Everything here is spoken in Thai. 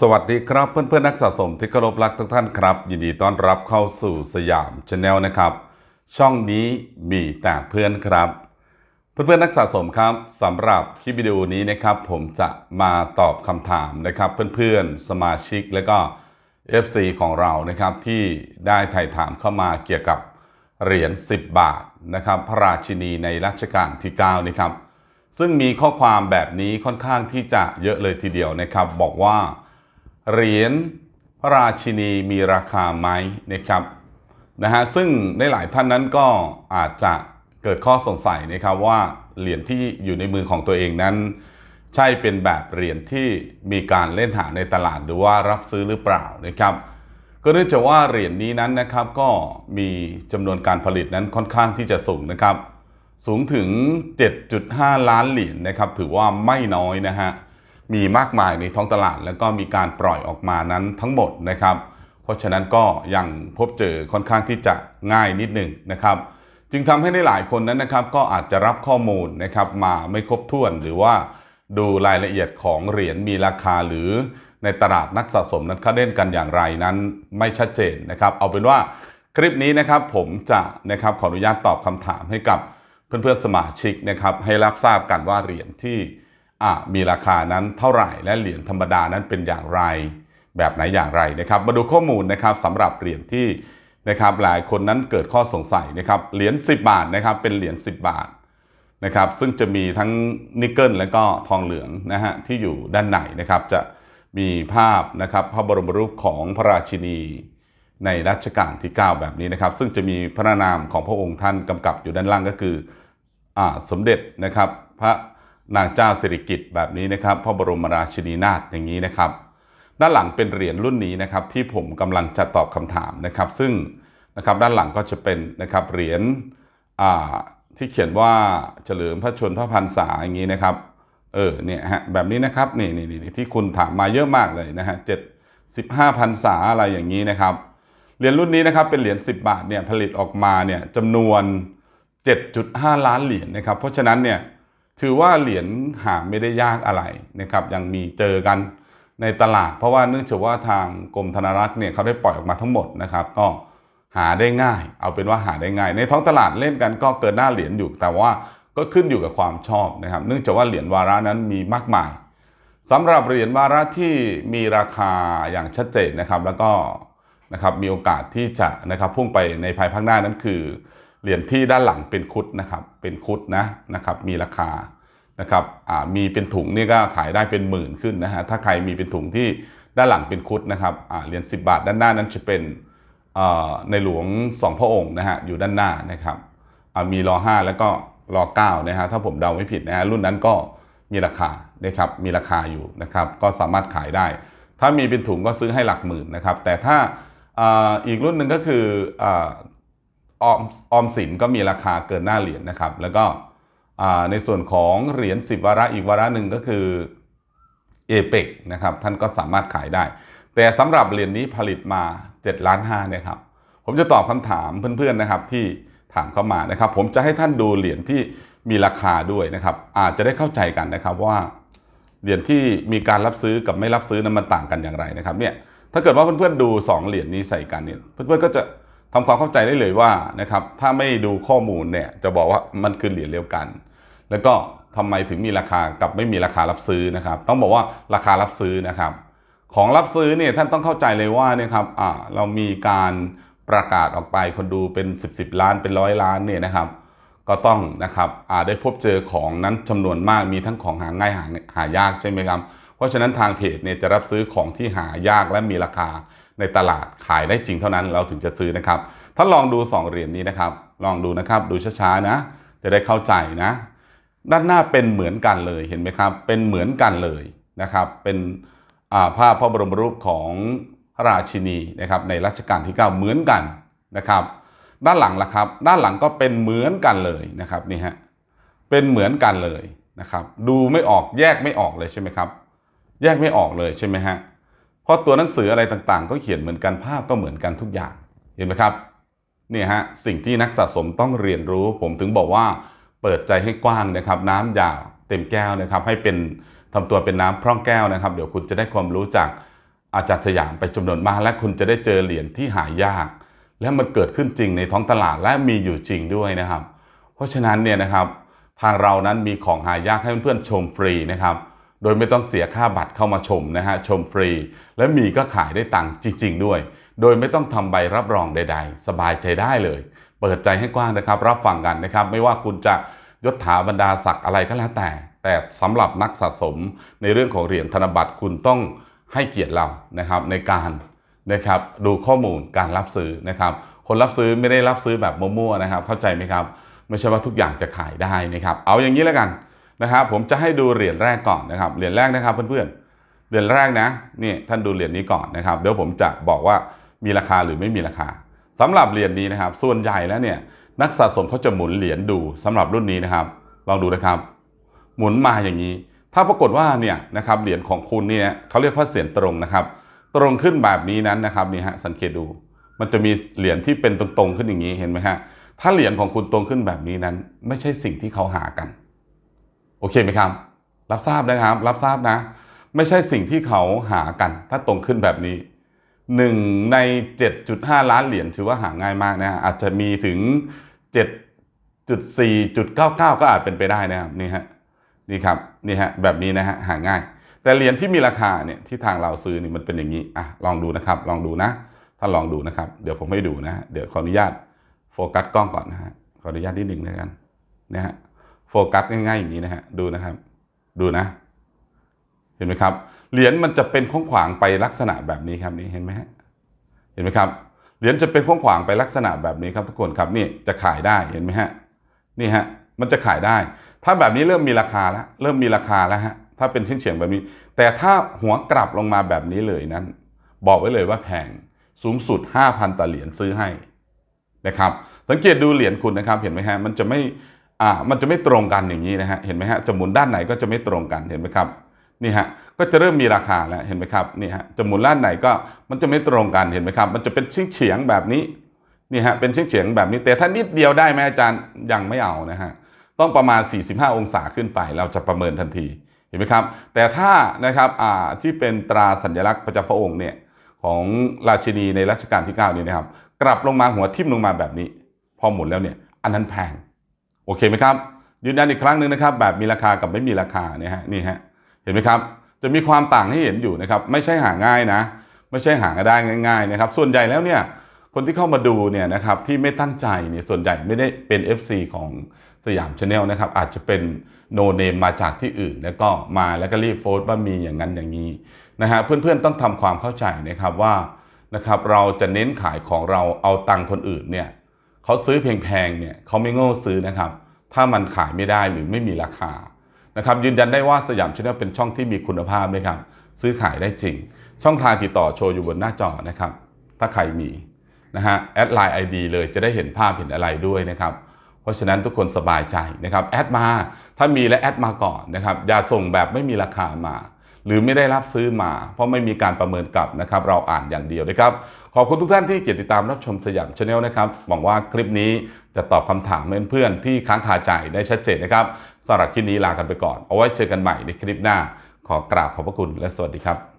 สวัสดีครับเพื่อนๆนักสะสมที่เคารพรักทุกท่านครับ ยินดีต้อนรับเข้าสู่สยามชาแนลนะครับ ช่องนี้มีแต่เพื่อนครับ เพื่อนๆนักสะสมครับสำหรับคลิปวิดีโอนี้นะครับ ผมจะมาตอบคำถามนะครับ เพื่อนๆสมาชิกและก็ FC ของเรานะครับที่ได้ถ่ายถามเข้ามาเกี่ยวกับเหรียญ10 บาทนะครับ พระราชินีในรัชกาลที่9นะครับ ซึ่งมีข้อความแบบนี้ค่อนข้างที่จะเยอะเลยทีเดียวนะครับ บอกว่า เหรียญพระราชินีมีราคาไหมนะครับนะฮะซึ่งในหลายท่านนั้นก็อาจจะเกิดข้อสงสัยนะครับว่าเหรียญที่อยู่ในมือของตัวเองนั้น ใช่เป็นแบบเหรียญที่มีการเล่นหาในตลาดหรือว่ารับซื้อหรือเปล่านะครับ ก็เนื่องจากว่าเหรียญนี้นั้นนะครับก็มีจำนวนการผลิตนั้นค่อนข้างที่จะสูงนะครับ สูงถึง 7.5 ล้านเหรียญนะครับ ถือว่าไม่น้อยนะฮะ มีมากมายในท้องตลาด แล้วก็มีการปล่อยออกมานั้นทั้งหมดนะครับ เพราะฉะนั้นก็ยังพบเจอค่อนข้างที่จะง่ายนิดหนึ่งนะครับ จึงทำให้ได้หลายคนนั้นนะครับ ก็อาจจะรับข้อมูลนะครับมาไม่ครบถ้วนหรือว่าดูรายละเอียดของเหรียญมีราคาหรือในตลาดนักสะสมนั้นเขาเล่นกันอย่างไรนั้นไม่ชัดเจนนะครับ เอาเป็นว่าคลิปนี้นะครับผมจะนะครับขออนุญาตตอบคำถามให้กับเพื่อนๆสมาชิกนะครับให้รับทราบกันว่าเหรียญที่ มีราคานั้นเท่าไหร่ และเหรียญธรรมดานั้นเป็นอย่างไร แบบไหนอย่างไรนะครับ มาดูข้อมูลนะครับสำหรับเหรียญที่นะครับหลายคนนั้นเกิดข้อสงสัยนะครับเหรียญ10 บาทนะครับเป็นเหรียญ10 บาทนะครับซึ่งจะมีทั้งนิกเกิลและก็ทองเหลืองนะฮะที่อยู่ด้านในนะครับจะมีภาพนะครับพระบรมรูปของพระราชินีในรัชกาลที่ 9 แบบนี้นะครับ ซึ่งจะมีพระนามของพระองค์ท่านกำกับอยู่ด้านล่างก็คืออาสมเด็จนะครับพระ นางเจ้าสิริกิติ์แบบนี้นะครับพระบรมราชินีนาถอย่างนี้นะครับ ด้านหลังเป็นเหรียญรุ่นนี้นะครับที่ผมกำลังจะตอบคำถามนะครับ ซึ่งนะครับด้านหลังก็จะเป็นนะครับเหรียญอ่าที่เขียนว่าเฉลิมพระชนพระพันษาอย่างนี้นะครับเออเนี่ยฮะแบบนี้นะครับนี่นี่นี่ที่คุณถามมาเยอะมากเลยนะฮะเจ็ดสิบห้าพันษาอะไรอย่างนี้นะครับเหรียญรุ่นนี้นะครับเป็นเหรียญ10 บาทเนี่ยผลิตออกมาเนี่ยจำนวน 7.5 ล้านเหรียญนะครับเพราะฉะนั้นเนี่ย ถือว่าเหรียญหาไม่ได้ยากอะไรนะครับยังมีเจอกันในตลาด เพราะว่าเนื่องจากว่าทางกรมธนารักษ์เนี่ยเขาได้ปล่อยออกมาทั้งหมดนะครับก็หาได้ง่าย เอาเป็นว่าหาได้ง่าย ในท้องตลาดเล่นกันก็เกินหน้าเหรียญอยู่ แต่ว่าก็ขึ้นอยู่กับความชอบนะครับ เนื่องจากว่าเหรียญวาระนั้นมีมากมายสำหรับเหรียญวาระที่มีราคาอย่างชัดเจนนะครับ แล้วก็นะครับมีโอกาสที่จะนะครับพุ่งไปในภายภาคหน้านั้นคือ เหรียญที่ด้านหลังเป็นคุดนะครับ เป็นคุดนะนะครับ มีราคานะครับมีเป็นถุงนี่ก็ขายได้เป็นหมื่นขึ้นนะฮะถ้าใครมีเป็นถุงที่ด้านหลังเป็นคุดนะครับเหรียญ10 บาท ด้านหน้านั้นจะเป็นในหลวงสองพระองค์นะฮะอยู่ด้านหน้านะครับมีรอ5แล้วก็รอ9นะฮะถ้าผมเดาไม่ผิดนะฮะรุ่นนั้นก็มีราคานะครับมีราคาอยู่นะครับ ก็สามารถขายได้ ถ้ามีเป็นถุงก็ซื้อให้หลักหมื่นนะครับ แต่ถ้าอีกรุ่นหนึ่งก็คือ ออมออมสินก็มีราคาเกินหน้าเหรียญนะครับ แล้วก็ในส่วนของเหรียญ10วาระอีกวาระหนึ่งก็คือเอเปกนะครับท่านก็สามารถขายได้ แต่สำหรับเหรียญนี้ผลิตมา7ล้าน5เนี่ยครับผมจะตอบคำถามเพื่อนๆนะครับที่ถามเข้ามานะครับ ผมจะให้ท่านดูเหรียญที่มีราคาด้วยนะครับ อาจจะได้เข้าใจกันนะครับว่าเหรียญที่มีการรับซื้อกับไม่รับซื้อนั้นมันต่างกันอย่างไรนะครับเนี่ยถ้าเกิดว่าเพื่อนๆดู 2 เหรียญนี้ใส่กันเนี่ยเพื่อนๆก็จะ ทำความเข้าใจได้เลยว่านะครับถ้าไม่ดูข้อมูลเนี่ยจะบอกว่ามันคือเหรียญเดียวกัน แล้วก็ทำไมถึงมีราคากับไม่มีราคารับซื้อนะครับ ต้องบอกว่าราคารับซื้อนะครับ ของรับซื้อเนี่ยท่านต้องเข้าใจเลยว่าเนี่ยครับอ่าเรามีการประกาศออกไปคนดูเป็น 10บสล้านเป็นร้อยล้านเนี่ยนะครับ ก็ต้องนะครับอ่าได้พบเจอของนั้นจำนวนมากมีทั้งของหาง่ายหาหายากใช่ไหมครับเพราะฉะนั้นทางเพจเนี่ยจะรับซื้อของที่หายากและมีราคา ในตลาดขายได้จริงเท่านั้นเราถึงจะซื้อนะครับท่าลองดู 2 เหรียญนี้นะครับ ลองดูนะครับดูช้าๆนะ จะได้เข้าใจนะ ด้านหน้าเป็นเหมือนกันเลยเห็นไหมครับ เป็นเหมือนกันเลยนะครับ เป็นภาพพระบรมรูปของพระราชินีนะครับ ในรัชกาลที่ 9 เหมือนกันนะครับ ด้านหลังล่ะครับ ด้านหลังก็เป็นเหมือนกันเลยนะครับนี่ฮะเป็นเหมือนกันเลยนะครับ ดูไม่ออกแยกไม่ออกเลยใช่ไหมครับ แยกไม่ออกเลยใช่ไหมฮะ เพราะตัวหนังสืออะไรต่างๆ ก็เขียนเหมือนกันภาพก็เหมือนกันทุกอย่าง เห็นไหมครับเนี่ยฮะสิ่งที่นักสะสมต้องเรียนรู้ ผมถึงบอกว่าเปิดใจให้กว้างนะครับ น้ำย่าเต็มแก้วนะครับ ให้เป็นทำตัวเป็นน้ำพร่องแก้วนะครับ เดี๋ยวคุณจะได้ความรู้จากอาจารย์สยามไปจำนวนมาก และคุณจะได้เจอเหรียญที่หายาก และมันเกิดขึ้นจริงในท้องตลาดและมีอยู่จริงด้วยนะครับ เพราะฉะนั้นเนี่ยนะครับทางเรานั้นมีของหายากให้เพื่อนๆชมฟรีนะครับ โดยไม่ต้องเสียค่าบัตรเข้ามาชมนะฮะชมฟรี และมีก็ขายได้ตังค์จริง ๆ ด้วย โดยไม่ต้องทำใบรับรองใด ๆ สบายใจได้เลย เปิดใจให้กว้างนะครับ รับฟังกันนะครับ ไม่ว่าคุณจะยศถาบรรดาศักดิ์อะไรก็แล้วแต่ แต่สำหรับนักสะสมในเรื่องของเหรียญธนบัตรคุณต้องให้เกียรติเรานะครับในการนะครับดูข้อมูลการรับซื้อนะครับ คนรับซื้อไม่ได้รับซื้อแบบมั่วๆนะครับ เข้าใจไหมครับ ไม่ใช่ว่าทุกอย่างจะขายได้นะครับ เอาอย่างนี้แล้วกัน นะครับผมจะให้ดูเหรียญแรกก่อนนะครับเหรียญแรกนะครับเพื่อนๆเหรียญแรกนะนี่ท่านดูเหรียญนี้ก่อนนะครับเดี๋ยวผมจะบอกว่ามีราคาหรือไม่มีราคาสำหรับเหรียญนี้นะครับ ส่วนใหญ่แล้วเนี่ยนักสะสมเขาจะหมุนเหรียญดูสำหรับรุ่นนี้นะครับ ลองดูนะครับ หมุนมาอย่างนี้ ถ้าปรากฏว่าเนี่ยนะครับเหรียญของคุณเนี่ยเขาเรียกว่าเสียนตรงนะครับ ตรงขึ้นแบบนี้นั้นนะครับนี่ฮะสังเกตดู มันจะมีเหรียญที่เป็นตรงๆขึ้นอย่างนี้เห็นไหมฮะถ้าเหรียญของคุณตรงขึ้นแบบนี้นั้น ไม่ใช่สิ่งที่เขาหากัน โอเคไหมครับ รับทราบนะครับ รับทราบนะ ไม่ใช่สิ่งที่เขาหากัน ถ้าตรงขึ้นแบบนี้หนึ่งใน 7.5 ล้านเหรียญถือว่าหาง่ายมากนะอาจจะมีถึง 7.4.99 ก็อาจเป็นไปได้นะครับนี่ฮะนี่ครับนี่ฮะแบบนี้นะฮะหาง่าย แต่เหรียญที่มีราคาเนี่ยที่ทางเราซื้อนี่มันเป็นอย่างนี้อะลองดูนะครับ ลองดูนะ ถ้าลองดูนะครับ เดี๋ยวผมให้ดูนะฮะเดี๋ยวขออนุญาตโฟกัสกล้องก่อนนะฮะขออนุญาตนิดหนึ่งนะกันนะฮะ โฟกัสง่ายๆอย่างนี้นะฮะดูนะครับ ดูนะ เห็นไหมครับ เหรียญมันจะเป็นข้องขวางไปลักษณะแบบนี้ครับนี่เห็นไหมฮะเห็นไหมครับเหรียญจะเป็นข้องขวางไปลักษณะแบบนี้ครับทุกคนครับนี่จะขายได้เห็นไหมฮะนี่ฮะมันจะขายได้ ถ้าแบบนี้เริ่มมีราคาแล้วเริ่มมีราคาแล้วฮะถ้าเป็นชิ้นเฉียงแบบนี้ แต่ถ้าหัวกลับลงมาแบบนี้เลยนั้น บอกไว้เลยว่าแพงสูงสุด 5,000ต่อเหรียญซื้อให้นะครับสังเกตดูเหรียญคุณนะครับ เห็นไหมฮะมันจะไม่ อ่ามันจะไม่ตรงกันอย่างนี้นะฮะเห็นไหมฮะจะหมุนด้านไหนก็จะไม่ตรงกันเห็นไหมครับนี่ฮะก็จะเริ่มมีราคาแล้วเห็นไหมครับนี่ฮะจะหมุนด้านไหนก็มันจะไม่ตรงกันเห็นไหมครับ มันจะเป็นเฉียงเฉียงแบบนี้นี่ฮะเป็นเฉียงเฉียงแบบนี้แต่ถ้านิดเดียวได้ไหมอาจารย์ยังไม่เอานะฮะต้องประมาณ 45 องศาขึ้นไป เราจะประเมินทันทีเห็นไหมครับ แต่ถ้านะครับอ่าที่เป็นตราสัญลักษณ์ประจำพระองค์เนี่ยของราชินีในรัชกาลที่9นี้นะครับ กลับลงมาหัวทิ่มลงมาแบบนี้ พอหมุนแล้วเนี่ย อันนั้นแพง โอเคไหมครับ ยืนยันอีกครั้งหนึ่งนะครับ แบบมีราคากับไม่มีราคาเนี่ยฮะนี่ฮะเห็นไหมครับ จะมีความต่างให้เห็นอยู่นะครับ ไม่ใช่หาง่ายนะ ไม่ใช่หาได้ง่าย ๆ นะครับ ส่วนใหญ่แล้วเนี่ยคนที่เข้ามาดูเนี่ยนะครับที่ไม่ตั้งใจเนี่ยส่วนใหญ่ไม่ได้เป็น FC ของสยามชาแนลนะครับ อาจจะเป็นโนเนมมาจากที่อื่น แล้วก็มาแล้วก็รีบโพสต์ว่ามีอย่างนั้นอย่างนี้นะฮะเพื่อนๆต้องทำความเข้าใจนะครับว่านะครับเราจะเน้นขายของเราเอาตังค์คนอื่นเนี่ย เขาซื้อแพงๆเนี่ยเขาไม่โง่ซื้อนะครับ ถ้ามันขายไม่ได้หรือไม่มีราคานะครับยืนยันได้ว่าสยามชาแนลเป็นช่องที่มีคุณภาพนะครับซื้อขายได้จริง ช่องทางติดต่อโชว์อยู่บนหน้าจอนะครับ ถ้าใครมีนะฮะแอดไลน์ไอดีเลยจะได้เห็นภาพเห็นอะไรด้วยนะครับ เพราะฉะนั้นทุกคนสบายใจนะครับแอดมาถ้ามีและแอดมาก่อนนะครับอย่าส่งแบบไม่มีราคามา หรือไม่ได้รับซื้อมา เพราะไม่มีการประเมินกลับนะครับ เราอ่านอย่างเดียวนะครับ ขอบคุณทุกท่านที่เกียรติตามรับชมสยามชาแนลนะครับหวังว่าคลิปนี้จะตอบคำถามเพื่อนๆที่ค้างคาใจได้ชัดเจนนะครับสำหรับคลิปนี้ลากันไปก่อน เอาไว้เจอกันใหม่ในคลิปหน้า ขอกราบขอบพระคุณและสวัสดีครับ